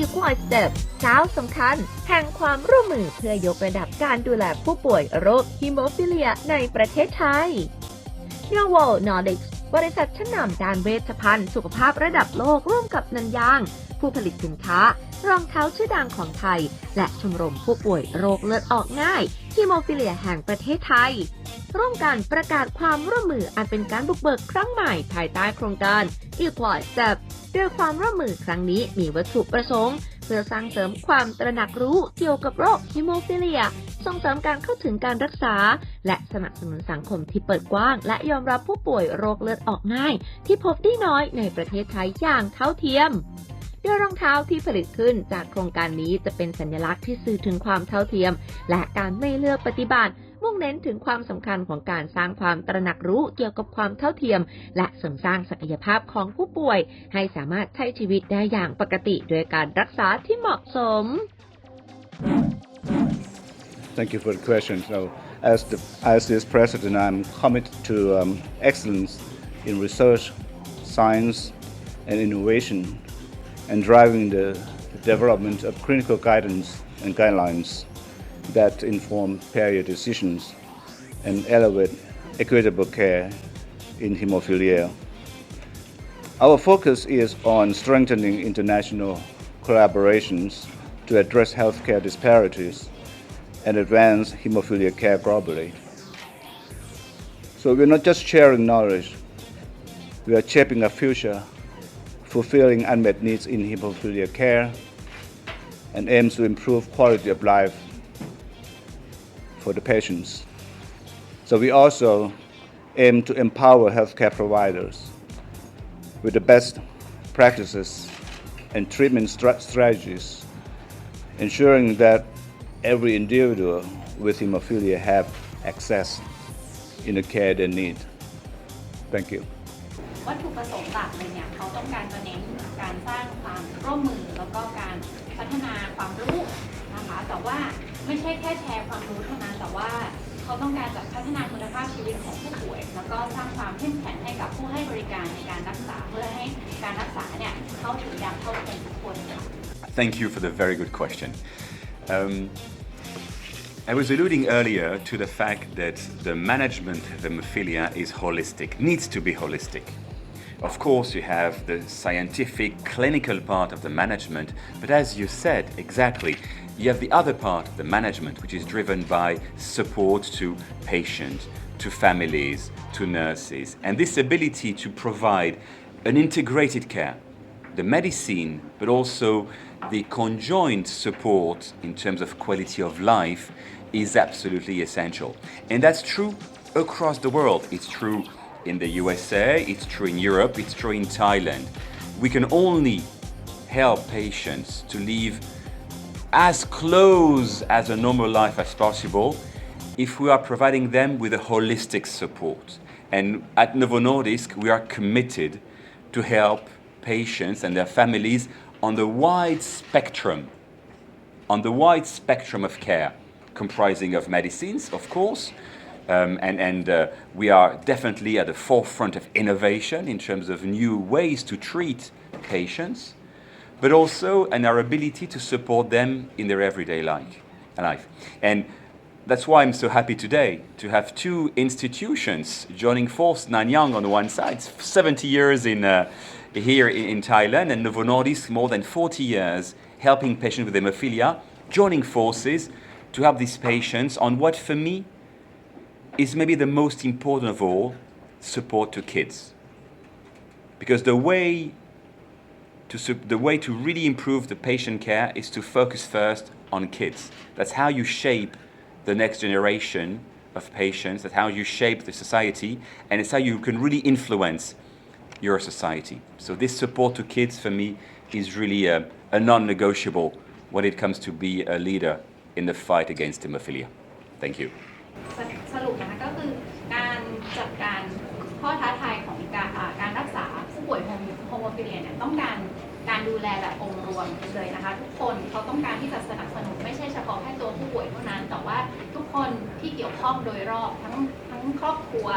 Equal Step ก้าสำคัญ แห่งความร่วมมือเพื่อยกระดับการดูแลผู้ป่วยโรคฮิโมฟิเลียในประเทศไทย n o v o Nordics บริษัทชั้นนำด้านเวชภัณฑ์สุขภาพระดับโลกร่วมกับนันยาง ผู้ผลิตสินค้ารองเท้าชื่อดังของไทย และชมรมผู้ป่วยโรคเลือดออกง่ายฮิโมฟิเลียแห่งประเทศไทย ร่วมกันประกาศความร่วมมืออันเป็นการบุกเบิกครั้งใหม่ภายใต้โครงการ Equal Step โดยความร่วมมือครั้งนี้มีวัตถุประสงค์ เพื่อสร้างเสริมความตระหนักรู้เกี่ยวกับโรคฮิโมฟิเลีย ส่งเสริมการเข้าถึงการรักษา และสนับสนุนสังคมที่เปิดกว้าง และยอมรับผู้ป่วยโรคเลือดออกง่าย ที่พบได้น้อยในประเทศไทยอย่างเท่าเทียมโดยรองเท้าที่ผลิตขึ้นจากโครงการนี้จะเป็นสัญลักษณ์ที่สื่อถึงความเท่าเทียม และการไม่เลือกปฏิบัติ งเน้นถึงความสำคัญของการสร้างความตระหนักรู้เกี่ยวกับความเท่าเทียม และเสริมสร้างศักยภาพของผู้ป่วย ให้สามารถใช้ชีวิตได้อย่างปกติโดยการรักษาที่เหมาะสม Thank you for the question. So, as the ISDS president, I'm committed to um, excellence in research, science, and innovation, and driving the development of clinical guidance and guidelines that inform payer decisions and elevate equitable care in hemophilia. Our focus is on strengthening international collaborations to address healthcare disparities and advance hemophilia care globally. So we're not just sharing knowledge, we are shaping a future fulfilling unmet needs in hemophilia care and aims to improve quality of life for the patients. So we also aim to empower healthcare providers with the best practices and treatment stra- strategies, ensuring that every individual with hemophilia have access in the care they need. Thank you. วัตถุประสงค์หลักเลยเนี่ยเขาต้องการจะเน้นการสร้างความร่วมมือแล้วก็การพัฒนาความรู้ นะคะ แต่ว่าไม่ใช่แค่แชร์ความรู้เท่านั้น แต่ว่าเขาต้องการจะพัฒนาคุณภาพชีวิตของผู้ป่วย แล้วก็สร้างความเข้มแข็งให้กับผู้ให้บริการในการรักษาเพื่อให้การรักษาเนี่ยเข้าถึงอย่างเท่าเทียมทุกคนค่ะ Thank you for the very good question. Um, I was alluding earlier to the fact that the management of hemophilia is holistic, needs to be holistic. Of course, you have the scientific, clinical part of the management, but as you said exactly, you have the other part of the management, which is driven by support to patients, to families, to nurses, and this ability to provide an integrated care the medicine, but also the conjoined support in terms of quality of life is absolutely essential. And that's true across the world. It's true in the USA, it's true in Europe, it's true in Thailand. We can only help patients to live as close as a normal life as possible if we are providing them with a holistic support. And at Novo Nordisk, we are committed to help patients and their families on the wide spectrum, on the wide spectrum of care, comprising of medicines, of course, um, and, and uh, we are definitely at the forefront of innovation in terms of new ways to treat patients, but also in our ability to support them in their everyday life. And that's why I'm so happy today to have two institutions joining force, Nanyang on one side, 70 years in, uh, here in, in Thailand, and Novo Nordisk, more than 40 years, helping patients with hemophilia, joining forces to help these patients on what for me is maybe the most important of all support to kids. Because the way to, the way to really improve the patient care is to focus first on kids. That's how you shape the next generation of patients, that's how you shape the society, and it's how you can really influence your society. So, this support to kids for me is really a, a non negotiable when it comes to be a leader in the fight against hemophilia. Thank you. องค์รวมเลยนะคะ ทุกคนเขาต้องการที่จะสนับสนุนไม่ใช่เฉพาะแค่ตัวผู้ป่วยเท่านั้น แต่ว่าทุกคนที่เกี่ยวข้องโดยรอบทั้งทั้งครอบครัว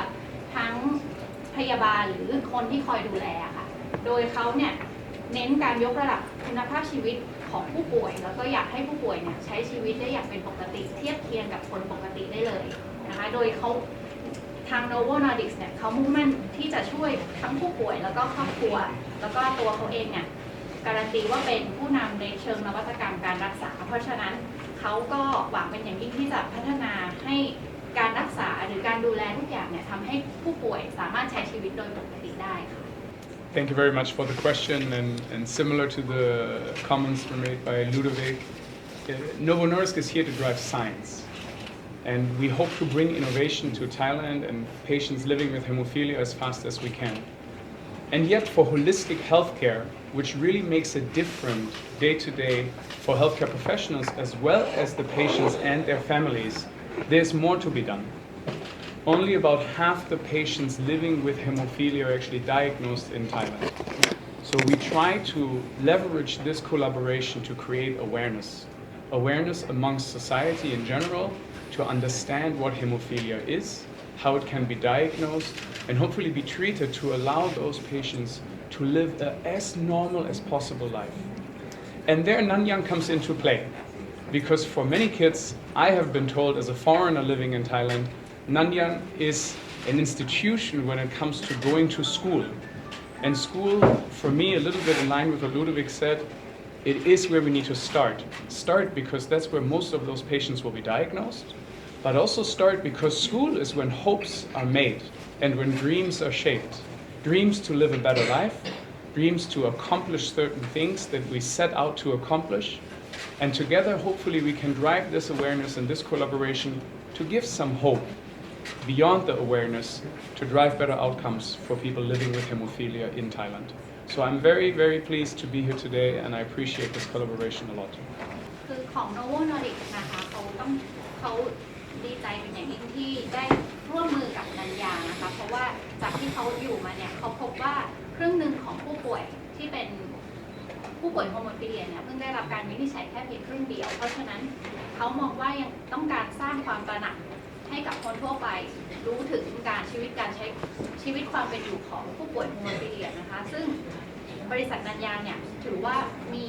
ทั้งพยาบาลหรือคนที่คอยดูแลค่ะ โดยเขาเนี่ยเน้นการยกระดับคุณภาพชีวิตของผู้ป่วย แล้วก็อยากให้ผู้ป่วยเนี่ยใช้ชีวิตได้อย่างเป็นปกติ เทียบเคียงกับคนปกติได้เลยนะคะ โดยเขาทาง Novo Nordics เนี่ยเขามุ่งมั่นที่จะช่วยทั้งผู้ป่วยแล้วก็ครอบครัว แล้วก็ตัวเขาเองเนี่ย การันตีว่าเป็นผู้นำในเชิงนวัตกรรมการรักษา เพราะฉะนั้นเขาก็หวังเป็นอย่างยิ่งที่จะพัฒนาให้การรักษาหรือการดูแลทุกอย่างเนี่ยทำให้ผู้ป่วยสามารถใช้ชีวิตโดยปกติได้ค่ะ Thank you very much for the question. And, and similar to the comments were made by Ludovic, uh, Novo Nordisk is here to drive science. And we hope to bring innovation to Thailand and patients living with hemophilia as fast as we can. And yet, for holistic healthcare, which really makes a difference day to day for healthcare professionals as well as the patients and their families, there's more to be done. Only about half the patients living with hemophilia are actually diagnosed in Thailand. So we try to leverage this collaboration to create awareness. Awareness amongst society in general to understand what hemophilia is, how it can be diagnosed, and hopefully be treated to allow those patients to live a as normal as possible life. And there Nanyang comes into play. Because for many kids, I have been told as a foreigner living in Thailand, Nanyang is an institution when it comes to going to school. And school, for me, a little bit in line with what Ludovic said, it is where we need to start. Start because that's where most of those patients will be diagnosed, but also start because school is when hopes are made and when dreams are shaped. Dreams to live a better life, dreams to accomplish certain things that we set out to accomplish. And together, hopefully, we can drive this awareness and this collaboration to give some hope beyond the awareness to drive better outcomes for people living with hemophilia in Thailand. So I'm very, very pleased to be here today and I appreciate this collaboration a lot. ดีใจเป็นอย่างยิ่งที่ได้ร่วมมือกับนันยานะคะ เพราะว่าจากที่เขาอยู่มาเนี่ยเขาพบว่าครึ่งหนึ่งของผู้ป่วยที่เป็นผู้ป่วยโฮโมฟิเลียเนี่ยเพิ่งได้รับการวินิจฉัยแค่เพียงครึ่งเดียว เพราะฉะนั้นเขามองว่ายังต้องการสร้างความตระหนักให้กับคนทั่วไปรู้ถึงการชีวิตการใช้ชีวิตความเป็นอยู่ของผู้ป่วยโฮโมฟิเลียนะคะ ซึ่ง บริษัทนันยาเนี่ยถือว่ามี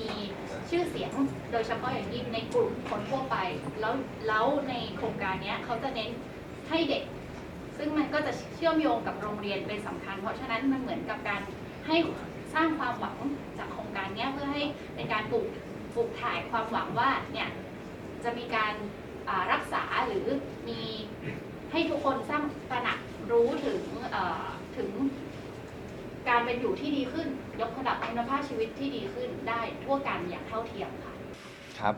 ชื่อเสียงโดยเฉพาะอย่างยิ่งในกลุ่มคนทั่วไป แล้วแล้วในโครงการเนี้ยเขาจะเน้นให้เด็ก ซึ่งมันก็จะเชื่อมโยงกับโรงเรียนเป็นสำคัญ เพราะฉะนั้นมันเหมือนกับการให้สร้างความหวังจากโครงการเนี้ยเพื่อให้เป็นการปลูกปลูกถ่ายความหวังว่าเนี่ยจะมีการรักษาหรือมีให้ทุกคนสร้างตระหนักรู้ถึงถึงการเป็นอยู่ที่ดีขึ้น ยกระดับคุณภาพชีวิตที่ดีขึ้นได้ทั่วกันอย่างเท่าเทียมค่ะ ครับ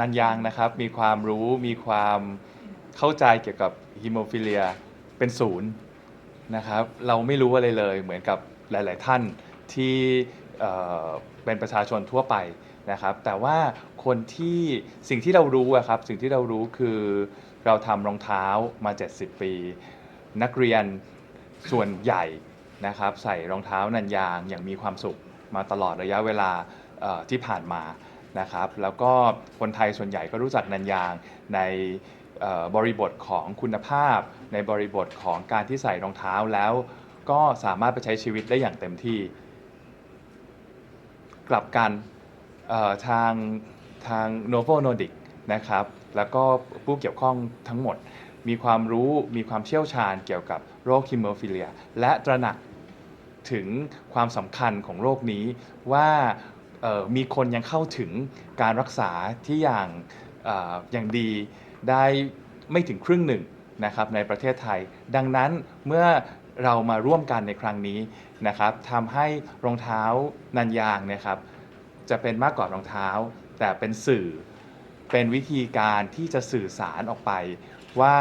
นันยางนะครับมีความรู้มีความเข้าใจเกี่ยวกับฮิโมฟิเลียเป็นศูนย์นะครับ เราไม่รู้อะไรเลยเหมือนกับหลาย ๆ ท่านที่เอ่อเป็นประชาชนทั่วไปนะครับ แต่ว่าคนที่สิ่งที่เรารู้อะครับสิ่งที่เรารู้คือเราทำรองเท้ามา 70 ปี นักเรียนส่วนใหญ่ นะครับใส่รองเท้านันยางอย่างมีความสุขมาตลอดระยะเวลาที่ผ่านมานะครับแล้วก็คนไทยส่วนใหญ่ก็รู้จักนันยางในบริบทของคุณภาพ ในบริบทของการที่ใส่รองเท้าแล้ว ก็สามารถไปใช้ชีวิตได้อย่างเต็มที่ กลับกันทางทาง Novo Nordic นะครับแล้วก็ผู้เกี่ยวข้องทั้งหมด มีความรู้มีความเชี่ยวชาญเกี่ยวกับโรคฮิมโมฟิเลีย และตระหนัก ถึงความสำคัญของโรคนี้ว่ามีคนยังเข้าถึงการรักษาที่อย่างอย่างดีได้ไม่ถึงครึ่งหนึ่งนะครับในประเทศไทย ดังนั้นเมื่อเรามาร่วมกันในครั้งนี้นะครับทำให้รองเท้านันยางนะครับจะเป็นมากกว่ารองเท้า แต่เป็นสื่อเป็นวิธีการที่จะสื่อสารออกไปว่า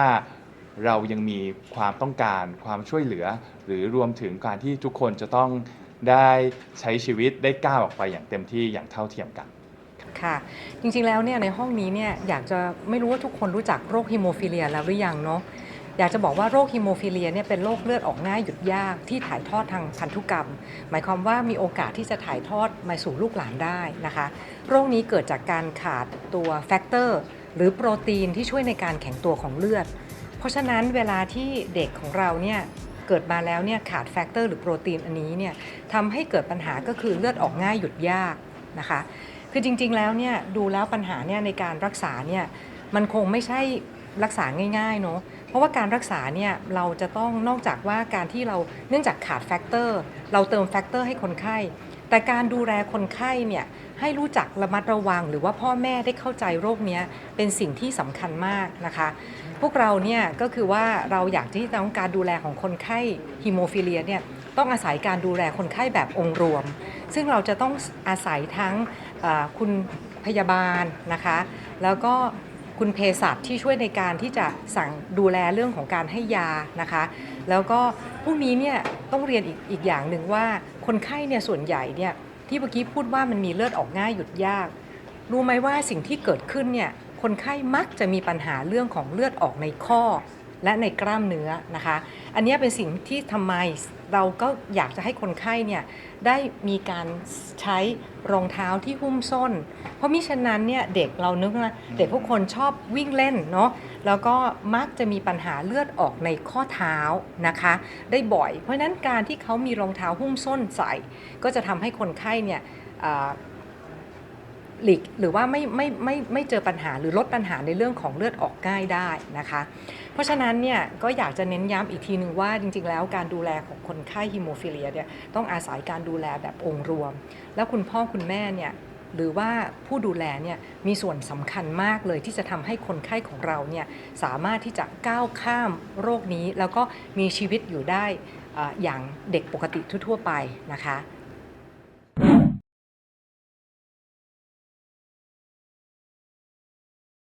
เรายังมีความต้องการความช่วยเหลือ หรือรวมถึงการที่ทุกคนจะต้องได้ใช้ชีวิตได้ก้าวออกไปอย่างเต็มที่อย่างเท่าเทียมกัน ค่ะ จริงๆแล้วเนี่ยในห้องนี้เนี่ยอยากจะไม่รู้ว่าทุกคนรู้จักโรคฮิโมฟิเลียแล้วหรือยังเนาะอยากจะบอกว่าโรคฮิโมฟิเลียเนี่ยเป็นโรคเลือดออกง่ายหยุดยากที่ถ่ายทอดทางพันธุกรรม หมายความว่ามีโอกาสที่จะถ่ายทอดมาสู่ลูกหลานได้นะคะ โรคนี้เกิดจากการขาดตัวแฟกเตอร์หรือโปรตีนที่ช่วยในการแข็งตัวของเลือด เพราะฉะนั้นเวลาที่เด็กของเราเนี่ยเกิดมาแล้วเนี่ยขาดแฟกเตอร์หรือโปรตีนอันนี้เนี่ยทำให้เกิดปัญหาก็คือเลือดออกง่ายหยุดยากนะคะ คือจริงๆแล้วเนี่ยดูแล้วปัญหาเนี่ยในการรักษาเนี่ยมันคงไม่ใช่รักษาง่ายๆเนาะเพราะว่าการรักษาเนี่ยเราจะต้องนอกจากว่าการที่เราเนื่องจากขาดแฟกเตอร์เราเติมแฟกเตอร์ให้คนไข้ แต่การดูแลคนไข้เนี่ยให้รู้จักระมัดระวัง หรือว่าพ่อแม่ได้เข้าใจโรคเนี้ยเป็นสิ่งที่สำคัญมากนะคะ พวกเราเนี่ยก็คือว่าเราอยากที่จะต้องการดูแลของคนไข้ฮีโมฟิเลียเนี่ยต้องอาศัยการดูแลคนไข้แบบองค์รวม ซึ่งเราจะต้องอาศัยทั้งคุณพยาบาลนะคะ แล้วก็ คุณเภสัชที่ช่วยในการที่จะสั่งดูแลเรื่องของการให้ยานะคะ แล้วก็พวกนี้เนี่ยต้องเรียนอีกอีกอย่างหนึ่งว่าคนไข้เนี่ยส่วนใหญ่เนี่ยที่เมื่อกี้พูดว่ามันมีเลือดออกง่ายหยุดยาก รู้ไหมว่าสิ่งที่เกิดขึ้นเนี่ยคนไข้มักจะมีปัญหาเรื่องของเลือดออกในข้อและในกล้ามเนื้อนะคะ อันนี้เป็นสิ่งที่ทำไม เราก็อยากจะให้คนไข้เนี่ยได้มีการใช้รองเท้าที่หุ้มส้น เพราะมิฉะนั้นเนี่ยเด็กเรานึกว่าเด็กพวกคนชอบวิ่งเล่นเนาะแล้วก็มักจะมีปัญหาเลือดออกในข้อเท้านะคะ ได้บ่อย เพราะฉะนั้นการที่เขามีรองเท้าหุ้มส้นใส่ ก็จะทำให้คนไข้เนี่ย หลีกหรือว่าไม่ไม่ไม่ไม่เจอปัญหาหรือลดปัญหาในเรื่องของเลือดออกง่ายได้นะคะ เพราะฉะนั้นเนี่ยก็อยากจะเน้นย้ำอีกทีหนึ่งว่าจริง ๆ แล้วการดูแลของคนไข้ฮีโมฟิเลียเนี่ยต้องอาศัยการดูแลแบบองค์รวม แล้วคุณพ่อคุณแม่เนี่ยหรือว่าผู้ดูแลเนี่ยมีส่วนสำคัญมากเลยที่จะทำให้คนไข้ของเราเนี่ยสามารถที่จะก้าวข้ามโรคนี้ แล้วก็มีชีวิตอยู่ได้อ่าอย่างเด็กปกติทั่วๆไปนะคะ